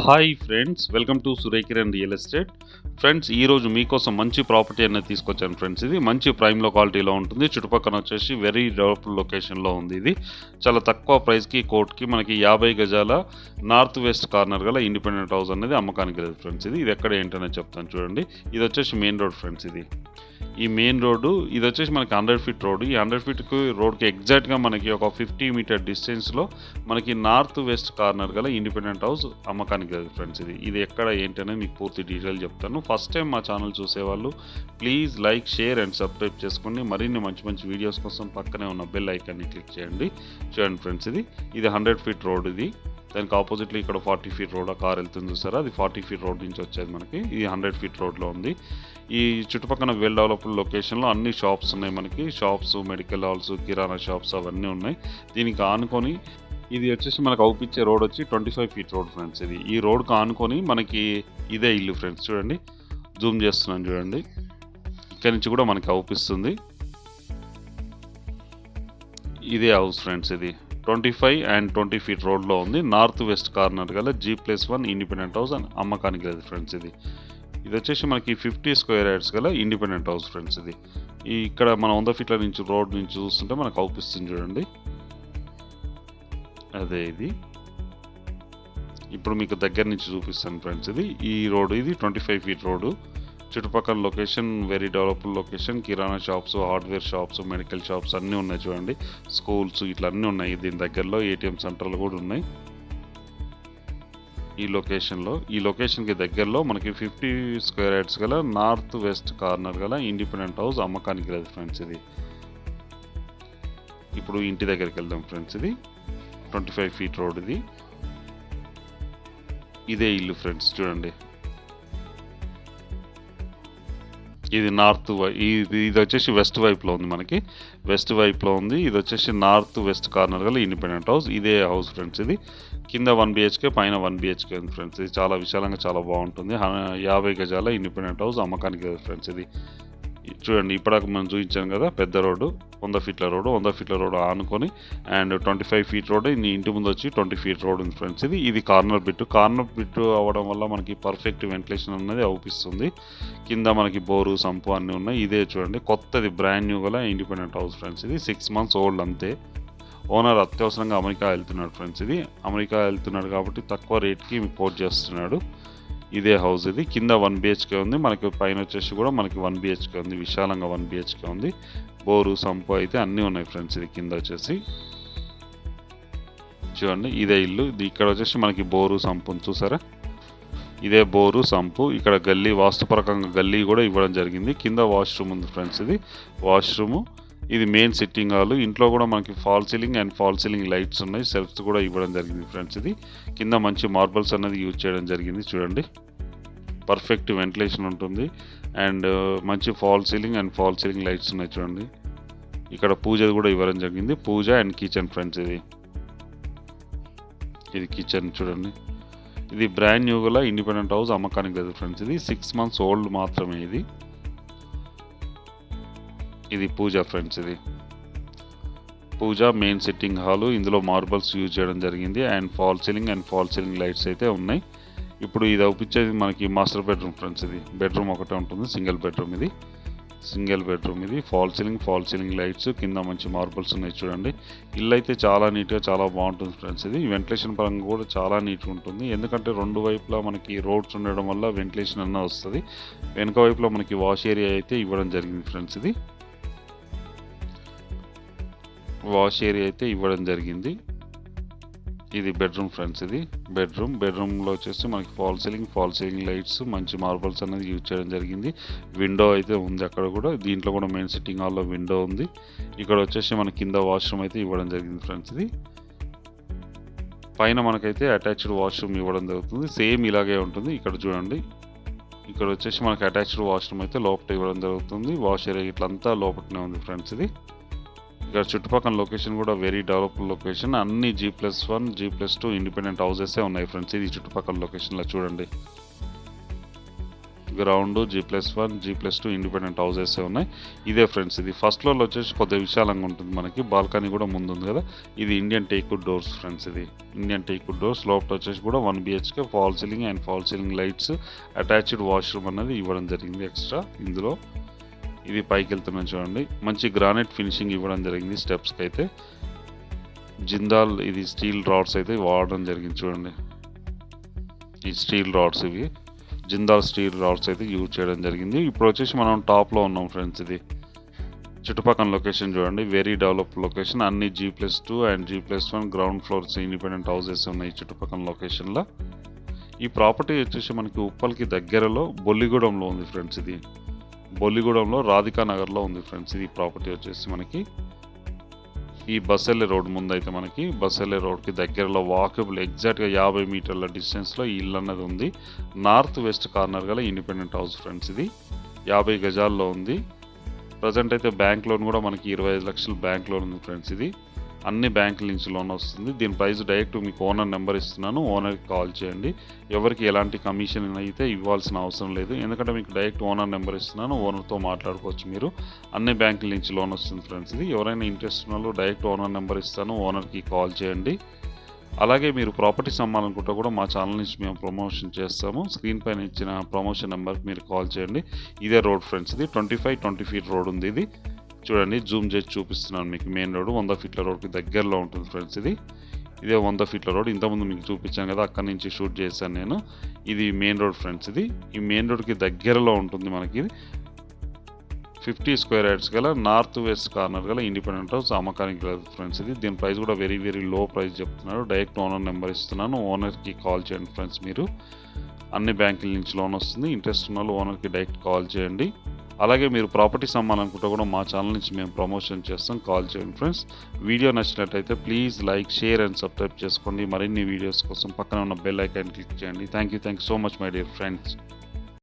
Hi friends welcome to Surekiran real estate. Friends ఈరోజు మీకోసం మంచి ప్రాపర్టీ అనేది తీసుకొచ్చాను ఫ్రెండ్స్ ఇది. మంచి ప్రైమ్లో క్వాలిటీలో ఉంటుంది. చుట్టుపక్కల వచ్చేసి వెరీ డెవలప్డ్ లొకేషన్లో ఉంది ఇది. చాలా తక్కువ ప్రైస్కి కోర్ట్కి మనకి యాభై గజాల నార్త్ వెస్ట్ కార్నర్ గల ఇండిపెండెంట్ హౌస్ అనేది అమ్మకానికి లేదు ఫ్రెండ్స్ ఇది. ఇది ఎక్కడ ఏంటనేది చెప్తాను చూడండి. ఇది వచ్చేసి మెయిన్ రోడ్ ఫ్రెండ్స్ ఇది. ఈ మెయిన్ రోడ్డు ఇది వచ్చేసి మనకి హండ్రెడ్ ఫీట్ రోడ్ ఈ హండ్రెడ్ ఫీట్కి రోడ్కి ఎగ్జాక్ట్గా మనకి ఒక ఫిఫ్టీ మీటర్ డిస్టెన్స్లో మనకి నార్త్ వెస్ట్ కార్నర్ గల ఇండిపెండెంట్ హౌస్ అమ్మకానికి ఫ్రెండ్స్ ఇది. ఇది ఎక్కడ ఏంటనే మీకు పూర్తి డీటెయిల్ చెప్తాను. ఫస్ట్ టైం మా ఛానల్ చూసేవాళ్ళు please like share and subscribe చేసుకోండి. మరిన్ని మంచి మంచి వీడియోస్ కోసం పక్కనే ఉన్న బెల్ ఐకాన్ని క్లిక్ చేయండి. చూడండి ఫ్రెండ్స్ ఇది. ఇది హండ్రెడ్ ఫీట్ రోడ్ ఇది. దానికి ఆపోజిట్లో ఇక్కడ ఫార్టీ ఫీట్ రోడ్ ఆ కార్ వెళ్తుంది చూసారా అది ఫార్టీ ఫీట్ రోడ్ నుంచి వచ్చేది మనకి. ఇది హండ్రెడ్ ఫీట్ రోడ్లో ఉంది. ఈ చుట్టుపక్కల వెల్ డెవలప్డ్ లొకేషన్లో అన్ని షాప్స్ ఉన్నాయి మనకి. షాప్స్ మెడికల్ హాల్స్ కిరాణా షాప్స్ అవన్నీ ఉన్నాయి. దీనికి ఆనుకొని ఇది వచ్చేసి మనకు అవుపిచ్చే రోడ్ వచ్చి twenty five feet road friends ఇది. ఈ రోడ్కి ఆనుకొని మనకి ఇదే ఇల్లు ఫ్రెండ్స్ చూడండి. జూమ్ చేస్తున్నాను చూడండి. ఇక్కడి నుంచి కూడా మనకి అవుపిస్తుంది. ఇదే హౌస్ ఫ్రెండ్స్ ఇది. Twenty five and twenty feet రోడ్లో ఉంది. నార్త్ వెస్ట్ కార్నర్ గల G plus one independent house అని అమ్మకానికి లేదు ఫ్రెండ్స్ ఇది. ఇది వచ్చేసి మనకి ఫిఫ్టీ స్క్వేర్ యార్డ్స్ గల ఇండిపెండెంట్ హౌస్ ఫ్రెండ్స్ ఇది. ఇక్కడ మన వంద ఫీట్ల నుంచి రోడ్ నుంచి చూస్తుంటే మనకు అవుపిస్తుంది చూడండి. అదే ఇది. ఇప్పుడు మీకు దగ్గర నుంచి చూపిస్తాను ఫ్రెండ్స్ ఇది. ఈ రోడ్ ఇది ట్వంటీ ఫైవ్ ఫీట్ రోడ్డు చుట్టుపక్కల లొకేషన్ వెరీ డెవలప్డ్ లొకేషన్ కిరాణా shops hardware shops medical shops అన్నీ ఉన్నాయి చూడండి. స్కూల్స్ ఇట్లా అన్నీ ఉన్నాయి. దీని దగ్గరలో ఏటీఎం సెంటర్లు కూడా ఉన్నాయి. ఈ లొకేషన్లో ఈ లొకేషన్కి దగ్గరలో మనకి ఫిఫ్టీ స్క్వేర్ యార్డ్స్ గల నార్త్ వెస్ట్ కార్నర్ గల ఇండిపెండెంట్ హౌస్ అమ్మకానికి లేదు ఫ్రెండ్స్ ఇది. ఇప్పుడు ఇంటి దగ్గరికి వెళ్దాం ఫ్రెండ్స్ ఇది. ట్వంటీ ఫైవ్ ఫీట్ రోడ్ ఇది. ఇదే ఇల్లు ఫ్రెండ్స్ చూడండి. ఇది నార్త్ వై- ఇది ఇది వచ్చేసి వెస్ట్ వైపులో ఉంది మనకి. వెస్ట్ వైపులో ఉంది. ఇది వచ్చేసి నార్త్ వెస్ట్ కార్నర్ గల ఇండిపెండెంట్ హౌస్. ఇదే హౌస్ ఫ్రెండ్స్ ఇది. కింద వన్ బిహెచ్కే పైన వన్ బిహెచ్కే ఉంది ఫ్రెండ్స్ ఇది. చాలా విశాలంగా చాలా బాగుంటుంది. యాభై గజాల ఇండిపెండెంట్ హౌస్ అమ్మకానికి ఫ్రెండ్స్ ఇది. చూడండి ఇప్పటిదాకా మనం చూపించాం కదా పెద్ద రోడ్డు వంద ఫీట్ల రోడ్డు వంద ఫీట్ల రోడ్డు ఆనుకొని and twenty five feet road నీ ఇంటి ముందు వచ్చి ట్వంటీ ఫీట్ రోడ్ ఉంది ఫ్రెండ్స్. ఇది ఇది కార్నర్ బిట్ కార్నర్ బిట్ అవ్వడం వల్ల మనకి పర్ఫెక్ట్ వెంటిలేషన్ అనేది అవుపిస్తుంది. కింద మనకి బోరు సంపు అన్నీ ఉన్నాయి. ఇదే చూడండి కొత్తది బ్రాండ్ న్యూ గల ఇండిపెండెంట్ హౌస్ ఫ్రెండ్స్. ఇది సిక్స్ మంత్స్ ఓల్డ్ అంతే. ఓనర్ అత్యవసరంగా అమెరికా వెళ్తున్నాడు ఫ్రెండ్స్. ఇది అమెరికా వెళ్తున్నాడు కాబట్టి తక్కువ రేట్కి పోర్ట్ చేస్తున్నాడు. ఇదే హౌస్ ఇది. కింద వన్ బిహెచ్కే ఉంది. మనకి పైన వచ్చేసి కూడా మనకి వన్ బిహెచ్కే ఉంది. విశాలంగా వన్ బిహెచ్కే ఉంది. బోరు సంపు అయితే అన్నీ ఉన్నాయి ఫ్రెండ్స్. ఇది కింద వచ్చేసి. చూడండి ఇదే ఇల్లు. ఇది ఇక్కడ వచ్చేసి మనకి బోరు సంపు చూసారా? ఇదే బోరు సంపు. ఇక్కడ గల్లీ వాస్తుపరకంగా గల్లీ కూడా ఇవ్వడం జరిగింది. కింద వాష్రూమ్ ఉంది ఫ్రెండ్స్ ఇది. వాష్రూము ఇది మెయిన్ సిట్టింగ్ హాల్ ఇంట్లో కూడా మనకి fall ceiling and fall ceiling lights ఉన్నాయి. సెల్ఫ్స్ కూడా ఇవ్వడం జరిగింది ఫ్రెండ్స్ ఇది. కింద మంచి మార్బల్స్ అనేది యూజ్ చేయడం జరిగింది చూడండి. పర్ఫెక్ట్ వెంటిలేషన్ ఉంటుంది. అండ్ uh, మంచి fall ceiling and fall ceiling lights ఉన్నాయి చూడండి. ఇక్కడ పూజ కూడా ఇవ్వడం జరిగింది. పూజ అండ్ కిచెన్ ఫ్రెండ్స్ ఇది. ఇది కిచెన్ చూడండి. ఇది బ్రాండ్ న్యూ గల ఇండిపెండెంట్ హౌస్ అమ్మకానికి లేదు ఫ్రెండ్స్ ఇది. సిక్స్ మంత్స్ ఓల్డ్ మాత్రమే ఇది. ఇది పూజ ఫ్రెండ్స్ ఇది. పూజ మెయిన్ సిట్టింగ్ హాలు ఇందులో మార్బల్స్ యూజ్ చేయడం జరిగింది and fall ceiling and fall ceiling lights అయితే ఉన్నాయి. ఇప్పుడు ఇది అవుపించేది మనకి మాస్టర్ బెడ్రూమ్ ఫ్రెండ్స్ ఇది. బెడ్రూమ్ ఒకటే ఉంటుంది సింగిల్ బెడ్రూమ్ ఇది. సింగిల్ బెడ్రూమ్ ఇది. Fall ceiling fall ceiling lights కింద మంచి మార్బల్స్ ఉన్నాయి చూడండి. ఇల్లు అయితే చాలా నీట్గా చాలా బాగుంటుంది ఫ్రెండ్స్ ఇది. వెంటిలేషన్ పరంగా కూడా చాలా నీట్గా ఉంటుంది. ఎందుకంటే రెండు వైపులా మనకి రోడ్స్ ఉండడం వల్ల వెంటిలేషన్ అన్న వస్తుంది. వెనుక వైపులో మనకి వాష్ ఏరియా అయితే ఇవ్వడం జరిగింది ఫ్రెండ్స్ ఇది. వాష్ ఏరియా అయితే ఇవ్వడం జరిగింది. ఇది బెడ్రూమ్ ఫ్రెండ్స్ ఇది. బెడ్రూమ్ బెడ్రూమ్లో వచ్చేసి మనకి fall ceiling fall ceiling lights మంచి మార్బల్స్ అనేది యూజ్ చేయడం జరిగింది. విండో అయితే ఉంది అక్కడ కూడా. దీంట్లో కూడా మెయిన్ సిట్టింగ్ హాల్లో విండో ఉంది. ఇక్కడ వచ్చేసి మన కింద వాష్రూమ్ అయితే ఇవ్వడం జరిగింది ఫ్రెండ్స్ ఇది. పైన మనకైతే అటాచ్డ్ వాష్రూమ్ ఇవ్వడం జరుగుతుంది. సేమ్ ఇలాగే ఉంటుంది. ఇక్కడ చూడండి. ఇక్కడ వచ్చేసి మనకి అటాచ్డ్ వాష్రూమ్ అయితే లోపల ఇవ్వడం జరుగుతుంది. వాష్ ఏరియా ఇట్లంతా లోపలనే ఉంది ఫ్రెండ్స్ ఇది. ఇక్కడ చుట్టుపక్కల లొకేషన్ కూడా వెరీ డెవలప్డ్ లొకేషన్ అన్ని G plus one G plus two independent houses ఉన్నాయి ఫ్రెండ్స్ ఇది చుట్టుపక్కల లొకేషన్లో చూడండి. Ground G plus one G plus two independent houses ఉన్నాయి. ఇదే ఫ్రెండ్స్ ఇది ఫస్ట్ ఫ్లోర్లో వచ్చేసి కొద్దిగా విశాలంగా ఉంటుంది మనకి. బాల్కనీ కూడా ముందుంది కదా. ఇది ఇండియన్ టేక్వుడ్ డోర్స్ ఫ్రెండ్స్ ఇది ఇండియన్ టేక్వుడ్ డోర్స్ లోపల వచ్చేసి కూడా one BHK fall ceiling and fall ceiling lights attached washroom అనేది ఇవ్వడం జరిగింది ఎక్స్ట్రా ఇందులో ఇది పైకి వెళ్తున్నాయి చూడండి. మంచి గ్రానైట్ ఫినిషింగ్ ఇవ్వడం జరిగింది స్టెప్స్కి అయితే జిందాల్ ఇది స్టీల్ రాడ్స్ అయితే వాడడం జరిగింది చూడండి. ఈ స్టీల్ రాడ్స్ ఇవి. జిందాల్ స్టీల్ రాడ్స్ అయితే యూజ్ చేయడం జరిగింది. ఇప్పుడు వచ్చేసి మనం టాప్లో ఉన్నాం ఫ్రెండ్స్ ఇది. చుట్టుపక్కల లొకేషన్ చూడండి. వెరీ డెవలప్ లొకేషన్ అన్ని G plus two and G plus one ground floors independent houses ఉన్నాయి చుట్టుపక్కల లొకేషన్లో ఈ ప్రాపర్టీ వచ్చేసి మనకి ఉప్పల్కి దగ్గరలో బొల్లిగూడెంలో ఉంది ఫ్రెండ్స్ ఇది. బొల్లిగూడెంలో రాధికా నగర్లో ఉంది ఫ్రెండ్స్. ఇది ప్రాపర్టీ వచ్చేసి మనకి ఈ బస్సెల్లే రోడ్ ముందు అయితే మనకి బస్సెల్లే రోడ్కి దగ్గరలో వాకబుల్ ఎగ్జాక్ట్గా యాభై మీటర్ల డిస్టెన్స్లో ఇల్లు అన్నది ఉంది. నార్త్ వెస్ట్ కార్నర్ గల ఇండిపెండెంట్ హౌస్ ఫ్రెండ్స్ ఇది. యాభై గజాల్లో ఉంది. ప్రజెంట్ అయితే బ్యాంక్ లోన్ కూడా మనకి ఇరవై ఐదు లక్షలు బ్యాంక్ లోన్ ఉంది ఫ్రెండ్స్ ఇది. అన్ని బ్యాంకుల నుంచి లోన్ వస్తుంది. దీని ప్రైస్ డైరెక్ట్ మీకు ఓనర్ నెంబర్ ఇస్తున్నాను. ఓనర్కి కాల్ చేయండి. ఎవరికి ఎలాంటి కమిషన్ అయితే ఇవ్వాల్సిన అవసరం లేదు. ఎందుకంటే మీకు డైరెక్ట్ ఓనర్ నెంబర్ ఇస్తున్నాను. ఓనర్తో మాట్లాడుకోవచ్చు మీరు. అన్ని బ్యాంకుల నుంచి లోన్ వస్తుంది ఫ్రెండ్స్ ఇది. ఎవరైనా ఇంట్రెస్ట్ ఉన్న వాళ్ళు డైరెక్ట్ ఓనర్ నెంబర్ ఇస్తాను. ఓనర్కి కాల్ చేయండి. అలాగే మీరు ప్రాపర్టీస్ అమ్మాలనుకుంటే కూడా మా ఛానల్ నుంచి మేము ప్రమోషన్ చేస్తాము. స్క్రీన్ పైన ఇచ్చిన ప్రమోషన్ నెంబర్కి మీరు కాల్ చేయండి. ఇదే రోడ్ ఫ్రెండ్స్ ఇది. Twenty five twenty feet road ఉంది ఇది. చూడండి జూమ్ చేసి చూపిస్తున్నాను మీకు మెయిన్ రోడ్ వంద ఫీట్ల రోడ్కి దగ్గరలో ఉంటుంది ఫ్రెండ్స్ ఇది. ఇదే వంద ఫీట్ల రోడ్ ఇంతకుముందు మీకు చూపించాను కదా అక్కడి నుంచి షూట్ చేశాను నేను. ఇది మెయిన్ రోడ్ ఫ్రెండ్స్ ఇది. ఈ మెయిన్ రోడ్కి దగ్గరలో ఉంటుంది మనకి ఇది. ఫిఫ్టీ స్క్వేర్ యార్డ్స్ గల నార్త్ వెస్ట్ కార్నర్ గల ఇండిపెండెంట్ హౌస్ అమ్మకానికి లేదు ఫ్రెండ్స్ ఇది. దీని ప్రైస్ కూడా వెరీ వెరీ లో ప్రైస్ చెప్తున్నారు. డైరెక్ట్ ఓనర్ నెంబర్ ఇస్తున్నాను. ఓనర్కి కాల్ చేయండి ఫ్రెండ్స్ మీరు. అన్ని బ్యాంకుల నుంచి లోన్ వస్తుంది. ఇంట్రెస్ట్ ఉన్న వాళ్ళు ఓనర్కి డైరెక్ట్ కాల్ చేయండి. అలాగే మీరు ప్రాపర్టీస్ అమ్మాలనుకుంటే కూడా మా ఛానల్ నుంచి మేము ప్రమోషన్ చేస్తాం. కాల్ చేయండి ఫ్రెండ్స్ వీడియో నచ్చినట్టయితే please like share and subscribe చేసుకోండి. మరిన్ని వీడియోస్ కోసం పక్కన ఉన్న బెల్ ఐకాన్ క్లిక్ చేయండి. Thank you thank you so much my dear friends